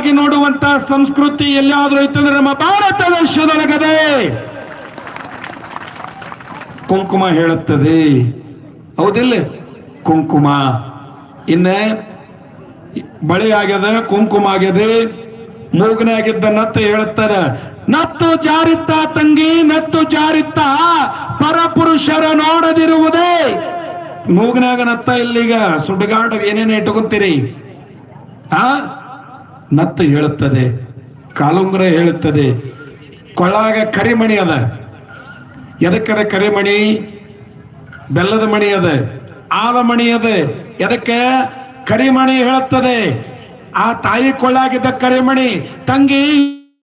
ಕೀಳಾಗಿ ನೋಡುವಂತ ಸಂಸ್ಕೃತಿ ಎಲ್ಲಾದ್ರೂ ಇತ್ತಂದ್ರೆ ನಮ್ಮ ಭಾರತ ದೇಶದೊಳಗದೆ. ಕುಂಕುಮ ಹೇಳುತ್ತದೆ. ಹೌದಿಲ್ಲ? ಕುಂಕುಮ. ಇನ್ನ ಬಳಿ ಆಗ್ಯದ, ಕುಂಕುಮ ಆಗ್ಯದ, ಮೂಗನೇ ಆಗಿದ್ದ ನತ್ತು ಹೇಳುತ್ತದ ನತ್ತು ಜಾರಿತ್ತ ತಂಗಿ, ನತ್ತು ಜಾರಿತ್ತ ಪರಪುರುಷರ ನೋಡದಿರುವುದೇ. ಮೂಗನಾಗ ನತ್ತ ಇಲ್ಲಿಗ ಸುಡ್ಗಾಡ ಏನೇನು ಇಟ್ಕೊಂತೀರಿ? ಆ? ನತ್ತು ಹೇಳುತ್ತದೆ, ಕಾಲುಂಗ್ರ ಹೇಳುತ್ತದೆ. ಕೊಳ್ಳಾಗ ಕರಿಮಣಿ ಅದ. ಎದಕ್ಕದ ಕರಿಮಣಿ? ಬೆಲ್ಲದ ಮಣಿ ಅದ. ಆಲ ಮಣಿ ಅದ. ಎದಕ್ಕೆ? ಕರಿಮಣಿ ಹೇಳುತ್ತದೆ. ಆ ತಾಯಿ ಕೊಳ್ಳಾಗಿದ್ದ ಕರಿಮಣಿ, ತಂಗಿ,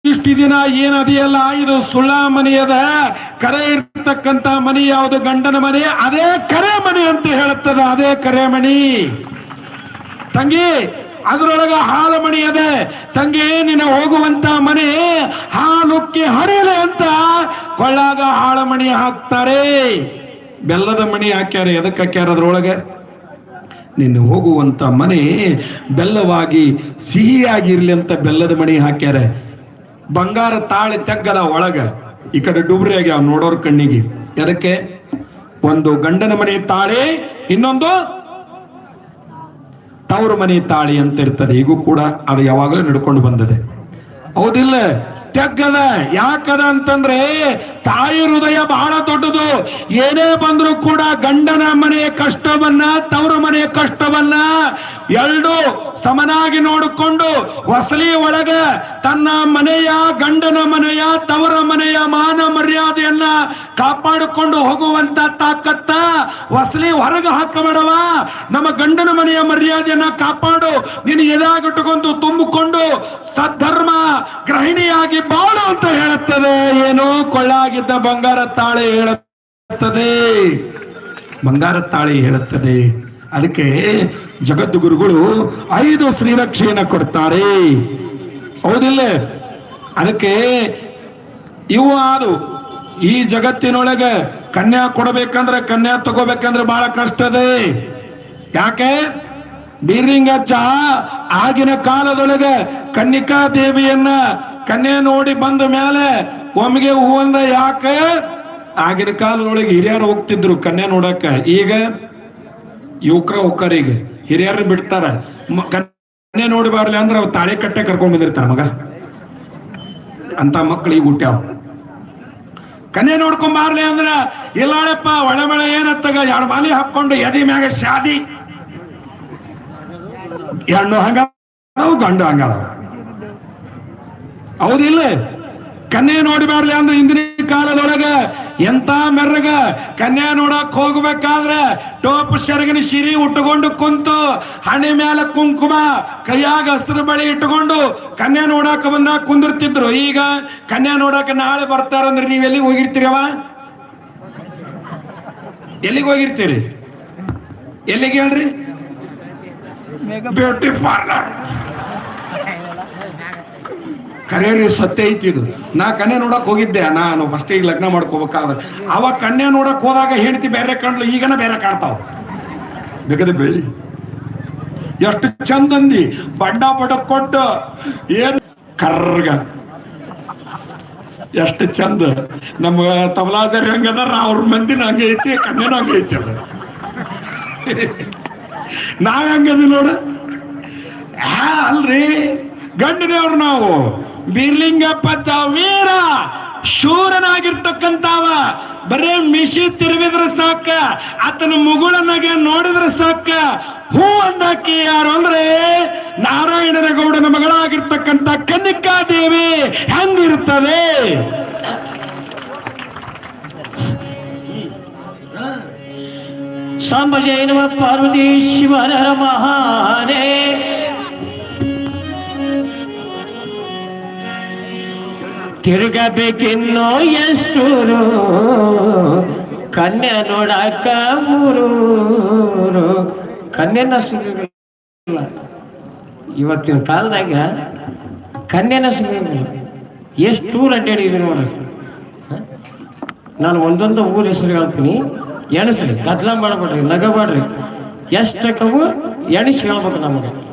ಇಷ್ಟು ದಿನ ಏನದಿಯಲ್ಲ ಇದು ಸುಳ್ಳ ಮನೆಯದ ಕರೆ ಇರ್ತಕ್ಕಂತ ಮನಿ ಯಾವುದು? ಗಂಡನ ಮನೆ. ಅದೇ ಕರೆ ಅಂತ ಹೇಳುತ್ತದೆ. ಅದೇ ಕರೆಮಣಿ ತಂಗಿ ಅದರೊಳಗ ಹಾಲು ಮಣಿಯದೆ ತಂಗಿ, ನಿನ್ನ ಹೋಗುವಂತ ಮನೆ ಹಾಲುಕ್ಕಿ ಹರಿಯಲೆ ಅಂತ ಕೊಳ್ಳಾಗ ಹಾಳು ಮಣಿ ಹಾಕ್ತಾರೆ. ಬೆಲ್ಲದ ಮಣಿ ಹಾಕ್ಯಾರ ಎದಕ್ಕೆ ಹಾಕ್ಯಾರ ಅದ್ರೊಳಗೆ? ನಿನ್ನ ಹೋಗುವಂತ ಮನೆ ಬೆಲ್ಲವಾಗಿ ಸಿಹಿಯಾಗಿರ್ಲಿ ಅಂತ ಬೆಲ್ಲದ ಮಣಿ ಹಾಕ್ಯಾರ. ಬಂಗಾರ ತಾಳಿ ತೆಗ್ಗದ ಒಳಗ. ಈ ಕಡೆ ಡುಬ್ರಿ ಆಗ್ಯಾವ ನೋಡೋರ್ ಕಣ್ಣಿಗೆ. ಎದಕ್ಕೆ? ಒಂದು ಗಂಡನ ಮನೆ ತಾಳಿ, ಇನ್ನೊಂದು ತವರು ಮನೆ ತಾಳಿ ಅಂತ ಇರ್ತದೆ ಈಗೂ ಕೂಡ ಅದು ಯಾವಾಗಲೂ ನಡ್ಕೊಂಡು ಬಂದದೆ. ಹೌದಿಲ್ಲ? ತೆಗ್ಗದ ಯಾಕದ ಅಂತಂದ್ರೆ ತಾಯಿ ಹೃದಯ ಬಹಳ ದೊಡ್ಡದು. ಏನೇ ಬಂದ್ರು ಕೂಡ ಗಂಡನ ಮನೆಯ ಕಷ್ಟವನ್ನ, ತವರ ಮನೆಯ ಕಷ್ಟವನ್ನ ಎರಡು ಸಮನಾಗಿ ನೋಡಿಕೊಂಡು ಹೊಸಲಿ ಒಳಗ ತನ್ನ ಮನೆಯ, ಗಂಡನ ಮನೆಯ, ತವರ ಮನೆಯ ಮಾನ ಮರ್ಯಾದೆಯನ್ನ ಕಾಪಾಡಿಕೊಂಡು ಹೋಗುವಂತ ತಾಕತ್ತ ಹೊಸಲಿ ಹೊರಗೆ ಹಾಕಬೇಡವ. ನಮ್ಮ ಗಂಡನ ಮನೆಯ ಮರ್ಯಾದೆಯನ್ನ ಕಾಪಾಡು. ನೀನು ಎದಾಗಿಟ್ಟುಕೊಂಡು ತುಂಬಿಕೊಂಡು ಸದ್ಧರ್ಮ ಗೃಹಿಣಿಯಾಗಿ ಬಾಳು ಅಂತ ಹೇಳುತ್ತದೆ. ಏನು ಕೊಳ್ಳಾಗಿದ್ದ ಬಂಗಾರ ತಾಳೆ ಹೇಳುತ್ತದೆ. ಬಂಗಾರ ತಾಳೆ ಹೇಳುತ್ತದೆ. ಅದಕ್ಕೆ ಜಗದ್ಗುರುಗಳು ಐದು ಶ್ರೀರಕ್ಷೆಯನ್ನ ಕೊಡ್ತಾರೆ. ಹೌದಿಲ್ಲ? ಅದಕ್ಕೆ ಇವು ಅದು ಈ ಜಗತ್ತಿನೊಳಗೆ ಕನ್ಯಾ ಕೊಡಬೇಕಂದ್ರೆ ಕನ್ಯಾ ತಗೋಬೇಕಂದ್ರೆ ಬಹಳ ಕಷ್ಟದೇ ಯಾಕೆ? ಬೀರಿಂಗಜ್ಜ ಆಗಿನ ಕಾಲದೊಳಗೆ ಕನ್ನಿಕಾ ದೇವಿಯನ್ನ ಕನ್ಯೆ ನೋಡಿ ಬಂದ ಮೇಲೆ ಒಮ್ಮೆಗೆ ಹೂವಂದ ಯಾಕೆ? ಆಗಿನ ಕಾಲದೊಳಗೆ ಹಿರಿಯರು ಹೋಗ್ತಿದ್ರು ಕನ್ಯೆ ನೋಡಕ. ಈಗ ಯುವಕರ ಹೋಗ್ತಾರ ಈಗ. ಹಿರಿಯರು ಬಿಡ್ತಾರ. ಮ- ಕನ್ಯೆ ನೋಡಿ ಬರ್ಲಿ ಅಂದ್ರೆ ಅವ್ರು ತಾಳೆ ಕಟ್ಟೆ ಕರ್ಕೊಂಡ್ ಬಂದಿರ್ತಾರ ಮಗ. ಅಂತ ಮಕ್ಳು ಈಗ ಹುಟ್ಟ್ಯಾವ ಕನ್ಯೆ ನೋಡ್ಕೊಂಡ್ ಬಾರ್ಲಿ ಅಂದ್ರ, ಇಲ್ಲಾಳಪ್ಪ ಒಳ ಮಳೆ ಏನತ್ತಾಗ ಎರಡು ಮಾಲಿ ಹಾಕೊಂಡು ಎದಿ ಮ್ಯಾಗ ಶಾದಿ. ಹೆಣ್ಣು ಹಂಗ ಗಂಡು ಹಂಗ. ಹೌದಿಲ್ಲ? ಕನ್ಯೆ ನೋಡಬಾರ್ಲಿ ಅಂದ್ರೆ ಹಿಂದಿನ ಕಾಲದೊಳಗ ಎಂತ ಮೆರ್ರಗ ಕನ್ಯಾ ನೋಡಕ್ ಹೋಗ್ಬೇಕಾದ್ರೆ ಟೋಪ್ ಶರಗಿನ ಶಿರಿ ಉಟ್ಟುಕೊಂಡು ಕುಂತು ಹಣೆ ಮೇಲೆ ಕುಂಕುಮ, ಕೈಯಾಗ ಹಸಿರು ಬಳಿ ಇಟ್ಟುಕೊಂಡು ಕನ್ಯಾ ನೋಡಾಕ ಬಂದ ಕುಂದಿರ್ತಿದ್ರು. ಈಗ ಕನ್ಯಾ ನೋಡಾಕ ನಾಳೆ ಬರ್ತಾರಂದ್ರೆ ನೀವ್ ಎಲ್ಲಿಗೆ ಹೋಗಿರ್ತೀರವ ಎಲ್ಲಿಗೆ ಹೋಗಿರ್ತೀರಿ? ಎಲ್ಲಿಗೆ ಹೇಳ್ರಿ? ಬ್ಯೂಟಿ ಪಾರ್ಲರ್ ಕರೆಯರಿ ಸತ್ಯ ಐತಿ ಇದು. ನಾ ಕಣ್ಣೆ ನೋಡಕ್ ಹೋಗಿದ್ದೆ. ನಾನು ಫಸ್ಟ್ ಈಗ ಲಗ್ನ ಮಾಡ್ಕೋಬೇಕಾದ್ರೆ ಅವಾಗ ಕಣ್ಣೆ ನೋಡಕ್ ಹೋದಾಗ ಹೆಂಡತಿ ಬೇರೆ ಕಾಣ್ಲು ಈಗನ ಬೇರೆ ಕಾಣ್ತಾವ. ಬೇಕದ ಬೆಳ್ಳಿ ಎಷ್ಟು ಚಂದಂದಿ ಬಡ್ಡ ಬಡ ಕೊಟ್ಟು. ಏನು ಕರ್ಗ ಎಷ್ಟು ಚಂದ. ನಮ್ಮ ತಬಲಾಜರಿ ಹಂಗದಾರ ಅವ್ರ ಮಂದಿನ ಹಂಗೆ ಐತಿ ಹಂಗೈತಿ ಅದ. ನಾವ್ ಹೆಂಗದಿ ನೋಡು. ಆ, ಅಲ್ರಿ. ಗಂಡನವ್ರು ನಾವು. ಬಿರ್ಲಿಂಗಪ್ಪ ವೀರ. ಶೂರನಾಗಿರ್ತಕ್ಕಂತಾವ ಬರೇ ಮಿಶಿ ತಿರುವಿದ್ರೆ ಸಾಕ. ಆತನ ಮುಗುಳನಾಗೆ ನೋಡಿದ್ರೆ ಸಾಕ. ಹೂ ಅಂದಾಕಿ ಯಾರು ಅಂದ್ರೆ ನಾರಾಯಣನ ಗೌಡನ ಮಗಳಾಗಿರ್ತಕ್ಕಂಥ ಕನಿಕಾ ದೇವಿ ಹೆಂಗಿರ್ತದೆ? ಸಾಂಬಜಯ ನಮ ಪಾರ್ವತಿ ಶಿವನರ ಮಹಾನೇ ತಿರುಗಬೇಕಿನ್ನೋ ಎಷ್ಟೂರು ಕನ್ಯೆ ನೋಡಾಕ ಮೂರೂರು ಕನ್ಯೆನ ಸಿಗಲ್ಲ ಇವತ್ತಿನ ಕಾಲದಾಗ ಕನ್ಯೆನ ಸಿಗಂಗಿಲ್ಲ ಎಷ್ಟು ಊರು ಅಡ್ಡಾಡಿದ್ವಿ ನೋಡ್ರಿ ಹ? ನಾನು ಒಂದೊಂದು ಊರ ಹೆಸರು ಹೇಳ್ತೀನಿ ಎಣಿಸ್ರಿ ಗದ್ಲ ಮಾಡಬೇಡ್ರಿ, ನಗಬೇಡ್ರಿ. ಎಷ್ಟಕ್ಕವು ಎಣಿಸಿ ಹೇಳ್ಬೇಕು ನಮಗೆ.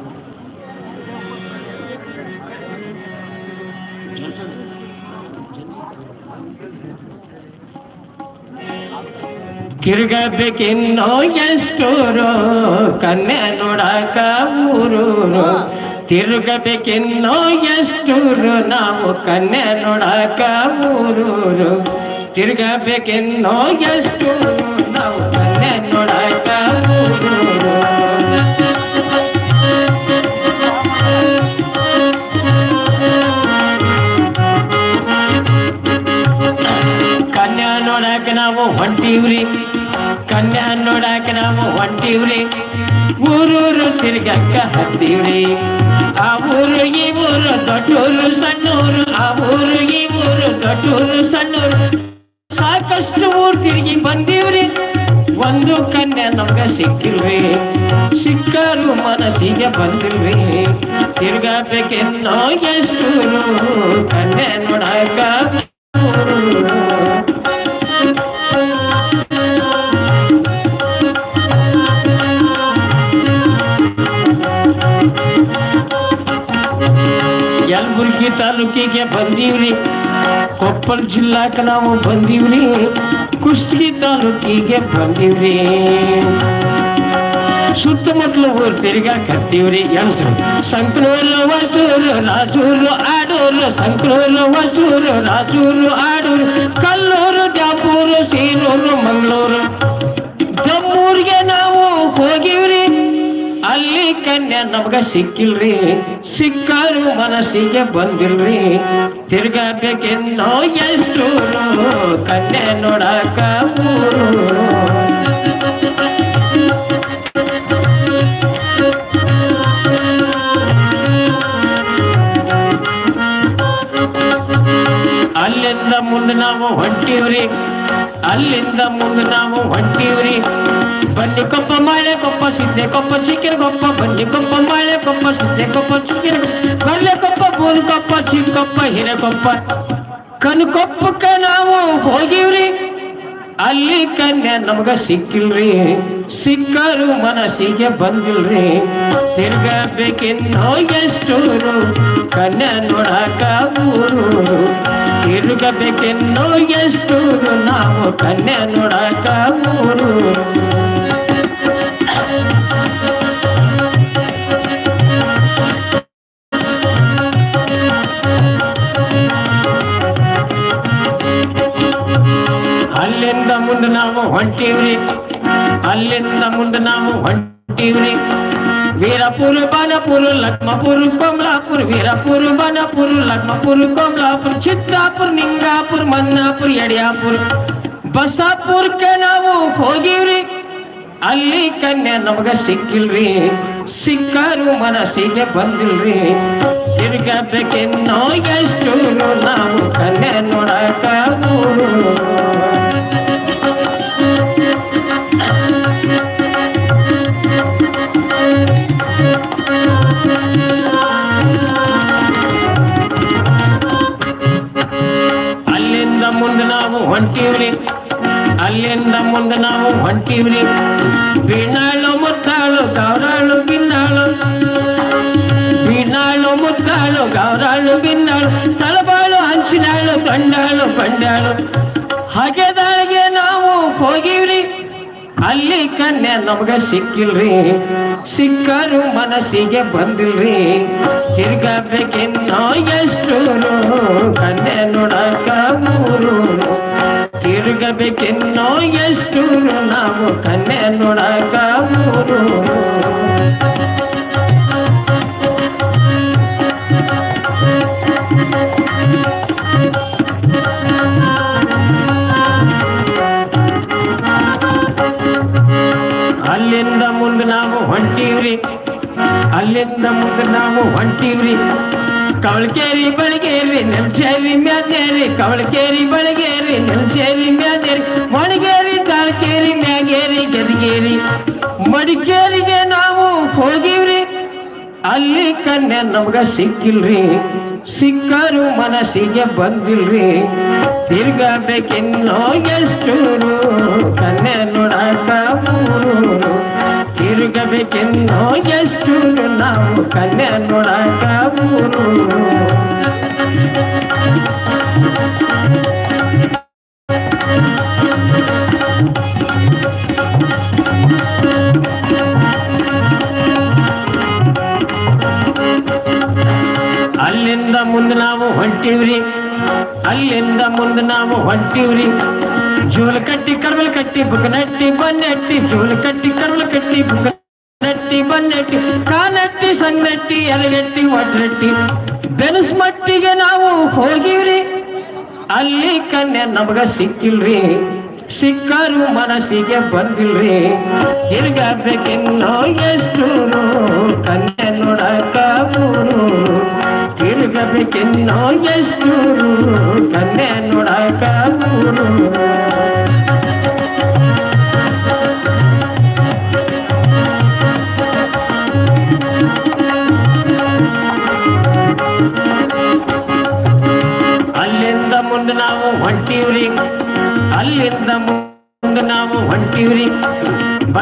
ತಿರುಗಬೇಕಿನ್ನೋ ಎಷ್ಟೋರು ಕನ್ನೆ ನೋಡಕ ಊರೂರು. ತಿರುಗಬೇಕಿನ್ನೋ ಎಷ್ಟೂರು ನಾವು ಕನ್ನೆ ನೋಡಕ ಊರೂರು. ತಿರುಗಬೇಕಿನ್ನೋ ಎಷ್ಟೂರು ನೋಡಾಕ ನಾವು ಹೊಂಟೀವ್ರಿ ಕನ್ಯಾ ನೋಡಾಕ ನಾವು ಹೊಂಟೀವ್ರಿ ಊರೂರು ತಿರ್ಗಕ್ಕ ಹತ್ತೀವ್ರಿ ಆ ಊರು, ಈ ಊರು ದೊಡ್ಡೂರು, ಸಣ್ಣೂರು. ಆ ಊರು, ಈ ಊರು ದೊಡ್ಡೂರು, ಸಣ್ಣೂರು. ಸಾಕಷ್ಟು ಊರು ತಿರುಗಿ ಬಂದೀವ್ರಿ ಒಂದು ಕನ್ಯೆ ನಮ್ಗ ಸಿಕ್ಕಿಲ್ರಿ. ಸಿಕ್ಕರು ಮನಸ್ಸಿಗೆ ಬಂದಿಲ್ರಿ. ತಿರ್ಗಾಬೇಕೆನ್ನೋ ಎಷ್ಟು ಕನ್ಯಾ ನೋಡಾಕ ಊರು. ಯಲಬುರ್ಗಿ ತಾಲೂಕಿಗೆ ಬಂದೀವ್ರಿ ಕೊಪ್ಪಳ ಜಿಲ್ಲಾಕ ನಾವು ಬಂದೀವ್ರಿ ಕುಷ್ಟಗಿ ತಾಲೂಕಿಗೆ ಬಂದೀವ್ರಿ ಸುತ್ತಮುತ್ತಲು ಊರು ತಿರ್ಗಾಕತ್ತೀವ್ರಿ ಎಣಸ್ರು ಸಂಕ್ರೂರು ಹೊಸೂರು ರಾಸೂರು ಆಡೂರು ಸಂಕ್ರೂರು ಹೊಸೂರು ರಾಸೂರು ಆಡೂರು ಕಲ್ಲೂರು ಜಾಪೂರು ಸೀರೂರು ಮಂಗಳೂರು ಕನ್ಯಾ ನಮ್ಗ ಸಿಕ್ಕಿಲ್ರಿ, ಸಿಕ್ಕಾರು ಮನಸ್ಸಿಗೆ ಬಂದಿಲ್ರಿ. ತಿರ್ಗಬೇಕೆನ್ನೋ ಎಷ್ಟು ಕನ್ಯಾ ನೋಡಾಕ ಅಲ್ಲಿಂದ ಮುಂದೆ ನಾವು ಹೊಂಟೀವ್ರಿ, ಅಲ್ಲಿಂದ ಮುಂದೆ ನಾವು ಹೊಂಟೀವ್ರಿ. ಬನ್ನಿ ಕೊಪ್ಪ ಮಾಳೆ ಕೊಪ್ಪ ಸಿದ್ದೆ ಕೊಪ್ಪ ಚಿಕ್ಕಿರ ಕೊಪ್ಪ, ಬನ್ನಿ ಕೊಪ್ಪ ಮಾಳೆ ಕೊಪ್ಪ ಸಿದ್ದೆ ಕೊಪ್ಪ ಚಿಕ್ಕಿರ ಬಲ್ಲೆ ಕೊಪ್ಪ ಬೂರು ಕೊಪ್ಪ ಚಿಕ್ಕಪ್ಪ ಹಿರೆ ಕೊಪ್ಪ. ಕನಕೊಪ್ಪಕ್ಕ ನಾವು ಹೋಗಿವ್ರಿ. ಅಲ್ಲಿ ಕನ್ಯಾ ನಮಗ ಸಿಕ್ಕಿಲ್ರಿ. ಸಿಕ್ಕರು ಮನಸ್ಸಿಗೆ ಬಂದಿಲ್ರಿ. ತಿರ್ಗಬೇಕಿನ್ನೋ ಎಷ್ಟೂರು. ಕನ್ಯಾ ನೋಡಾಕ ಊರು. ತಿರುಗಬೇಕಿನ್ನೋ ಎಷ್ಟು ನಾವು ಕನ್ಯಾ ನೋಡಾಕ ಊರು. ಕಮಲಾಪುರ ವೀರಪುರ ಬಾನಪುರ ಲಕ್ಷ್ಮಪುರ ಕಮಲಾಪುರ ಚಿತ್ರಾಪುರ ನಿಂಗಾಪುರ ಮನ್ನಾಪುರ ಯಡಿಯಾಪುರ ಬಸಾಪುರಕ್ಕೆ ನಾವು ಹೋಗಿವ್ರಿ. ಅಲ್ಲಿ ಕನ್ಯಾ ನಮಗ ಸಿಕ್ಕಿಲ್ರಿ. ಸಿಕ್ಕರು ಮನಸ್ಸಿಗೆ ಬಂದಿಲ್ರಿ. ತಿರ್ಗಬೇಕೆನ್ನೋ ಎಷ್ಟು ನಾವು ಕನ್ಯಾ ನೋಡಾಕ ಹೊಂಟೀವ್ರಿ. ಅಲ್ಲಿಂದ ಮುಂದೆ ನಾವು ಹೊಂಟೀವ್ರಿ. ಬೀಣಾಳು ಮುತ್ತಾಳು ಗೌರಾಳು ಬಿನ್ನಾಳು ಬೀಣಾಳು ಮುತ್ತಾಳು ಗೌರಾಳು ಬಿನ್ನಾಳು ತಲಬಾಳು, ಹಂಚಿನಾಳು ಕಂಡಾಳು ಬಂಡಾಳು ಹಾಗೆದಾಳಿಗೆ ನಾವು ಹೋಗಿವ್ರಿ. ಅಲ್ಲಿ ಕನ್ಯಾ ನಮಗ ಸಿಕ್ಕಿಲ್ರಿ. ಸಿಕ್ಕರು ಮನಸ್ಸಿಗೆ ಬಂದಿಲ್ರಿ. ತಿರ್ಗಬೇಕಿನ್ನೋ ಎಷ್ಟು ಕನ್ಯಾ ನೋಡಾಕ ಊರು ತಿರುಗಬೇಕೆನ್ನೋ ಎಷ್ಟು ನಾವು ಕನ್ಯಾ ನೋಡಾಕ ಊರು ಅಲ್ಲಿಂದ ಮುಂದೆ ನಾವು ಹೊಂಟೀವ್ರಿ ಅಲ್ಲಿಂದ ಮುಂದೆ ನಾವು ಹೊಂಟೀವ್ರಿ. ಕವಳಕೇರಿ ಬಳಗೇರಿ ನೆಲ್ಸೇರಿ ಮ್ಯಾದೇರಿ ಕವಳಕೇರಿ ಬಳಗೇರಿ ನೆಲ್ಸೇರಿ ಮ್ಯಾದೇರಿ ಮಣಿಗೇರಿ ತಾಳ್ಕೇರಿ ಮ್ಯಾಗೇರಿ ಗದಗೇರಿ ಮಡಿಕೇರಿಗೆ ನಾವು ಹೋಗಿವ್ರಿ. ಅಲ್ಲಿ ಕನ್ಯಾ ನಮ್ಗ ಸಿಕ್ಕಿಲ್ರಿ. ಸಿಕ್ಕರು ಮನಸ್ಸಿಗೆ ಬಂದಿಲ್ರಿ. ತಿರ್ಗಬೇಕೆನ್ನೋ ಎಷ್ಟು ಕನ್ಯಾ ನೋಡಾಕ ತಿರುಗಬೇಕೆನ್ನೋ ಎಷ್ಟು ನಾವು ಕನ್ಯಾ ನೋಡಕೂರು ಅಲ್ಲಿಂದ ಮುಂದೆ ನಾವು ಹೊಂಟಿವ್ರಿ ಅಲ್ಲಿಂದ ಮುಂದೆ ನಾವು ಹೊಂಟಿವ್ರಿ ಕಟ್ಟಿ ಕರ್ಮಲ್ ಕಟ್ಟಿ ಬುಕನಟ್ಟಿ ಬನ್ನೆಟ್ಟಿ, ಜೋಲ ಕಟ್ಟಿ ಕರ್ಮಲ್ ಕಟ್ಟಿ ಬುಕನಟ್ಟಿ ಬನ್ನೆಟ್ಟಿ, ಕಾನಟ್ಟಿ, ಸಣ್ಣಟ್ಟಿ, ಎಲಗಟ್ಟಿ, ಒಡ್ರಟ್ಟಿ. ಬೆನಸ್ ಮಟ್ಟಿಗೆ ನಾವು ಹೋಗಿವ್ರಿ, ಅಲ್ಲಿ ಕನ್ಯೆ ನಮಗ ಸಿಕ್ಕಿಲ್ರಿ, ಸಿಕ್ಕರು ಮನಸ್ಸಿಗೆ ಬಂದಿಲ್ರಿ. ತಿರ್ಗಬೇಕಿನ್ನೋ ಎಷ್ಟು ಕನ್ಯೆ ನೋಡಕ ತಿರ್ಗಬೇಕಿನ್ನೋ ಎಷ್ಟು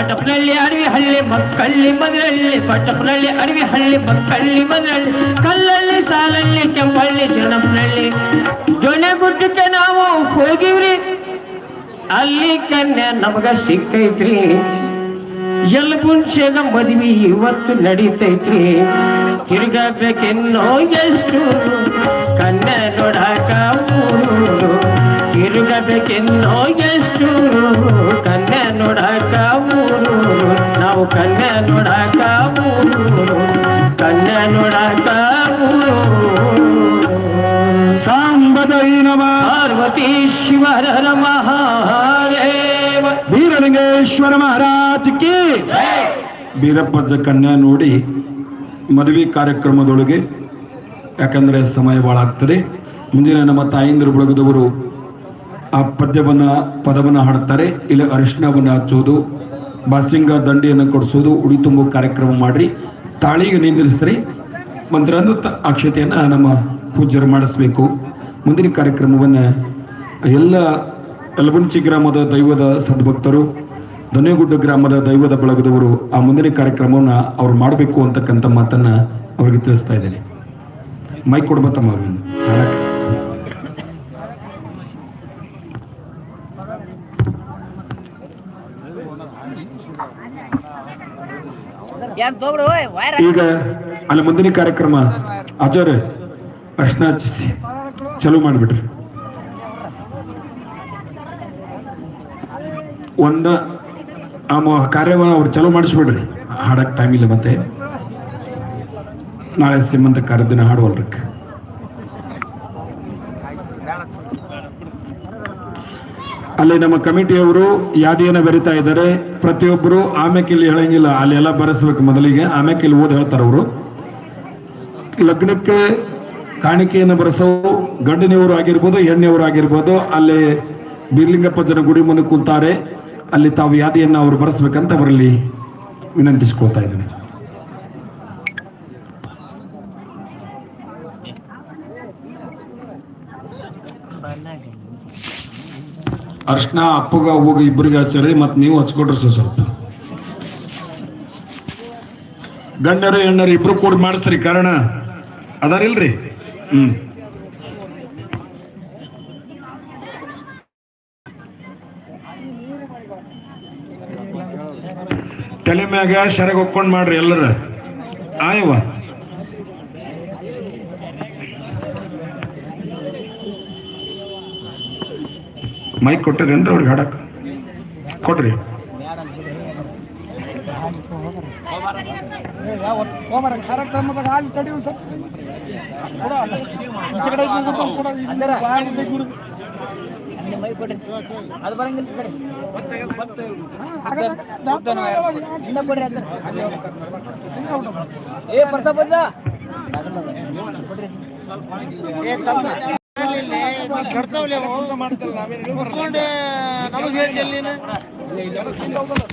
ಬಟಪ್ನಳ್ಳಿ ಅಡವಿ ಹಳ್ಳಿ, ಮಕ್ಕಳ್ಳಿ ಮದುರಳ್ಳಿ ಬಟಪ್ನಳ್ಳಿ ಅಡವಿ ಹಳ್ಳಿ, ಮಕ್ಕಳ್ಳಿ ಮದುರಳ್ಳಿ ಕಲ್ಲಳ್ಳಿ ಸಾಲಲ್ಲಿ ಕೆಂಪಳ್ಳಿ, ಜನಪ್ನಳ್ಳಿ. ಜೊನೆಗುಡ್ಡಕ್ಕೆ ನಾವು ಹೋಗಿವ್ರಿ. ಅಲ್ಲಿ ಕನ್ಯಾ ನಮಗ ಸಿಕ್ಕೈತ್ರಿ. ಎಲ್ ಮುಂಚೆಗ ಮದ್ವಿ ಇವತ್ತು ನಡೀತೈತ್ರಿ. ತಿರ್ಗಬೇಕೆನ್ನೋ ಎಷ್ಟು ಕನ್ಯಾ ನೋಡಾಕ ತಿರುಗಬೇಕೆನ್ನೋ ಎಷ್ಟು ಕನ್ಯಾ ನೋಡಾಕ ಊರು ನಾವು ಕನ್ಯಾ ನೋಡಾಕ ಊರು ಕನ್ಯಾ ನೋಡಾಕ ಊರು ಸಾಂಬದೈ ನಮ ಪಾರ್ವತಿ ಶಿವರ ಮಹಾದೇವ. ವೀರಲಿಂಗೇಶ್ವರ ಮಹಾರಾಜ್ ಕಿ ಬೀರಪ್ಪಜ್ಜ ಕನ್ಯಾ ನೋಡಿ ಮದುವೆ ಕಾರ್ಯಕ್ರಮದೊಳಗೆ ಯಾಕಂದರೆ ಸಮಯ ಭಾಳ ಆಗ್ತದೆ ಮುಂದಿನ ನಮ್ಮ ತಾಯಂದಿರು ಬಳಗದವರು ಆ ಪದ್ಯವನ್ನು, ಪದವನ್ನು ಹಾಡುತ್ತಾರೆ. ಇಲ್ಲಿ ಅರಿಶಿಣವನ್ನು ಹಚ್ಚೋದು ಬಾಸಿಂಗ ದಂಡಿಯನ್ನು ಕೊಡಿಸೋದು ಉಡಿ ತುಂಬೋ ಕಾರ್ಯಕ್ರಮ ಮಾಡ್ರಿ. ತಾಳಿಗೆ ನಿಂದಿರಿಸ್ರಿ. ಮಂತ್ರ ಅಕ್ಷತೆಯನ್ನು ನಮ್ಮ ಪೂಜ್ಯರು ಮಾಡಿಸ್ಬೇಕು. ಮುಂದಿನ ಕಾರ್ಯಕ್ರಮವನ್ನು ಎಲ್ಲ ಯಲಬುಂಚಿ ಗ್ರಾಮದ ದೈವದ ಸದ್ಭಕ್ತರು ದೊನೆಗುಡ್ಡ ಗ್ರಾಮದ ದೈವದ ಬಳಗದವರು ಆ ಮುಂದಿನ ಕಾರ್ಯಕ್ರಮವನ್ನು ಅವ್ರು ಮಾಡಬೇಕು ಅಂತಕ್ಕಂಥ ಮಾತನ್ನು ಅವ್ರಿಗೆ ತಿಳಿಸ್ತಾ ಇದ್ದೇನೆ. ಮೈಕ್ ಕೊಡ್ಬತ್ತಮ್ಮ ಅವ್ರಿಗೆ ಹಾಡಕ್ಕೆ. ಏನ್ ತೋಬ್ರು ವೈರ್ ಈಗ ಅಲ್ಲಿ ಮುಂದಿನ ಕಾರ್ಯಕ್ರಮ ಅಜರ್ ಅರ್ಶನ ಹಚ್ಚಿಸಿ ಚಲೋ ಮಾಡಿಬಿಟ್ರಿ. ಒಂದ, ಆ ಕಾರ್ಯವನ್ನು ಅವ್ರು ಚಲೋ ಮಾಡಿಸ್ಬಿಡ್ರಿ ಹಾಡಕ್ಕೆ ಟೈಮ್ ಇಲ್ಲ ಮತ್ತೆ. ನಾಳೆ ಸಿಮಂತ ಕಾರ್ಯದಿನ ಹಾಡುವಲ್ರಕ್ಕೆ. ಅಲ್ಲಿ ನಮ್ಮ ಕಮಿಟಿಯವರು ಯಾದಿಯನ್ನು ಬರಿತಾ ಇದ್ದಾರೆ, ಪ್ರತಿಯೊಬ್ಬರು ಆಮೇಲೆ ಇಲ್ಲಿ ಹೇಳಂಗಿಲ್ಲ ಅಲ್ಲಿ ಎಲ್ಲ ಬರೆಸ್ಬೇಕು ಮೊದಲಿಗೆ ಆಮೇಲೆ ಇಲ್ಲಿ ಓದಿ ಹೇಳ್ತಾರೆ ಅವರು. ಲಗ್ನಕ್ಕೆ ಕಾಣಿಕೆಯನ್ನು ಬರೆಸೋ ಗಂಡನೆಯವರು ಆಗಿರ್ಬೋದು, ಹೆಣ್ಣೆಯವರು ಆಗಿರ್ಬೋದು, ಅಲ್ಲಿ ಬೀರ್ಲಿಂಗಪ್ಪ ಜನ ಗುಡಿ ಮುಂದೆ ಕೂತಾರೆ, ಅಲ್ಲಿ ತಾವು ಯಾದಿಯನ್ನು ಅವರು ಬರೆಸ್ಬೇಕಂತ ಅವರಲ್ಲಿ ವಿನಂತಿಸ್ಕೊಳ್ತಾ ಇದ್ದೀನಿ. ಅರ್ಶನ, ಅಪ್ಪಗ, ಅವ್ವಗ ಇಬ್ಬರಿಗೆ ಹಚ್ಚರಿ ಮತ್ತೆ ನೀವು ಹಚ್ಕೊಟ್ರಿ ಸರ್ ಸ್ವಲ್ಪ. ಗಂಡರು, ಹೆಣ್ಣರು ಇಬ್ರು ಕೂಡಿ ಮಾಡಿಸ್ರಿ ಕಾರಣ. ಅದಾರಿಲ್ರಿ? ಹ್ಮ್. ತಲೆ ಮ್ಯಾಗ ಶರಗ್ ಒಕ್ಕೊಂಡ್ ಮಾಡ್ರಿ ಎಲ್ಲರ. ಆಯವ್ವ. ಮೈಕ್ ಕೊಟ್ಟಿರೇನ್ರಿ ಅವ್ರಿಗೆ ಹಾಡಕ್ಕೆ ಹೋಮರ ಕಾರ್ಯಕ್ರಮದಾಗ ಅಲ್ಲಿ ತಡಿ ಒಂದು ಕೊಡ್ರಿ ಅದು ಬರಂಗಿಲ್ಲ ಏ ಹಾ, ಆಗಲ್ಲ, ಆಗಲ್ಲ. ಡಾಕ್ಟರ್ ಯಾವಾಗ ಯಾಕೆ ಹಿಂದೆ ಕೊಡ್ರಿ ಅಂದ್ರೆ ಹಿಂಗೆ ಹೊರ್ಟೋದು? ಏ ಪರ್ಸ ಪರ್ಸ ಕೊಡ್ರಿ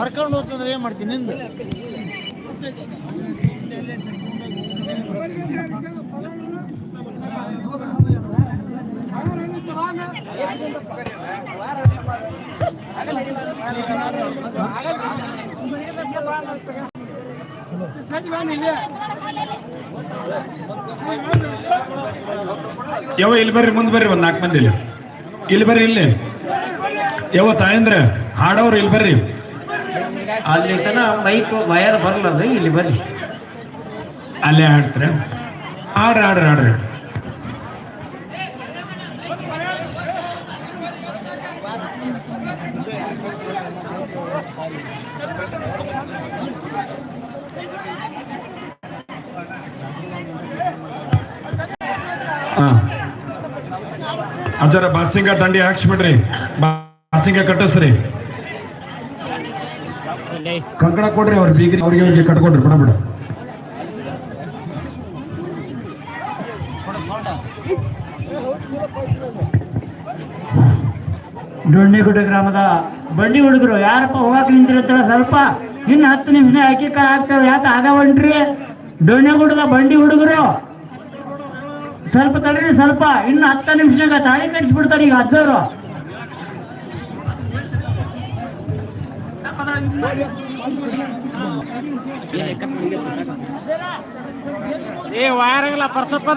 ಕರ್ಕೊಂಡು ಹೋಗ್ತಂದ್ರೆ ಏನ್ ಮಾಡ್ತೀನಿ ನಿಂದು ಯಾವ ಇಲ್ಲಿ ಬರ್ರಿ ಮುಂದೆ ಬರ್ರಿ ಒಂದ್ ನಾಲ್ಕು ಮಂದಿ ಇಲ್ಲಿ. ಇಲ್ಲಿ ಬರ್ರಿ ಇಲ್ಲಿ. ಯಾವ ತಾಯಂದ್ರ ಹಾಡೋರು ಇಲ್ಲಿ ಬರ್ರಿ. ಅಲ್ಲಿ ತನ ಮೈಕ್ ವಯರ್ ಬರಲ್ಲ ಇಲ್ಲಿ ಬರ್ರಿ. ಅಲ್ಲೇ ಹಾಡ್ತೀರ? ಆಡ್ರಿ ಆಡ್ರಿ ಆಡ್ರಿ ಅಜ್ಜರ ಬಾಸಿಂಗ ದಂಡಿ ಹಾಕ್ಸ್ಬಿಡ್ರಿ. ಬಾಸಿಂಗ ಕಟ್ಟಿಸ್ರಿ. ಕಂಕಣ ಕೊಡ್ರಿ ಅವ್ರ ಬೀಗ್ರಿ, ಅವ್ರಿಗೆ ಅವ್ರಿಗೆ ಕಟ್ಕೊಡ್ರಿ, ಬಿಡ ಬಿಡ. ದೊಣ್ಣೆಗುಡ್ಡ ಗ್ರಾಮದ ಬಂಡಿ ಹುಡುಗರು, ಯಾರಪ್ಪ ಹೋಗಕ್ ನಿಂತಿರ್ತಾರ ಸ್ವಲ್ಪ? ಇನ್ನು ಹತ್ತು ನಿಮಿಷ ಅಕ್ಕಿ ಕಾಳು ಆಗ್ತಾವೆ ಯಾಕೆ ಆಗವನ್ರಿ ದೊಣ್ಣೆಗುಡ್ಡದ ಬಂಡಿ ಹುಡುಗರು. ಸ್ವಲ್ಪ ತಡ್ರಿ ಸ್ವಲ್ಪ. ಇನ್ನು ಹತ್ತು ನಿಮಿಷನಾಗ ತಾಳಿ ಕಟ್ಟಿಸ್ಬಿಡ್ತಾರೆ ಈಗ ಅಜ್ಜವರು. ಏ ವಾಯರಂಗಿಲ್ಲ ಪರ್ಸಪ್ಪದ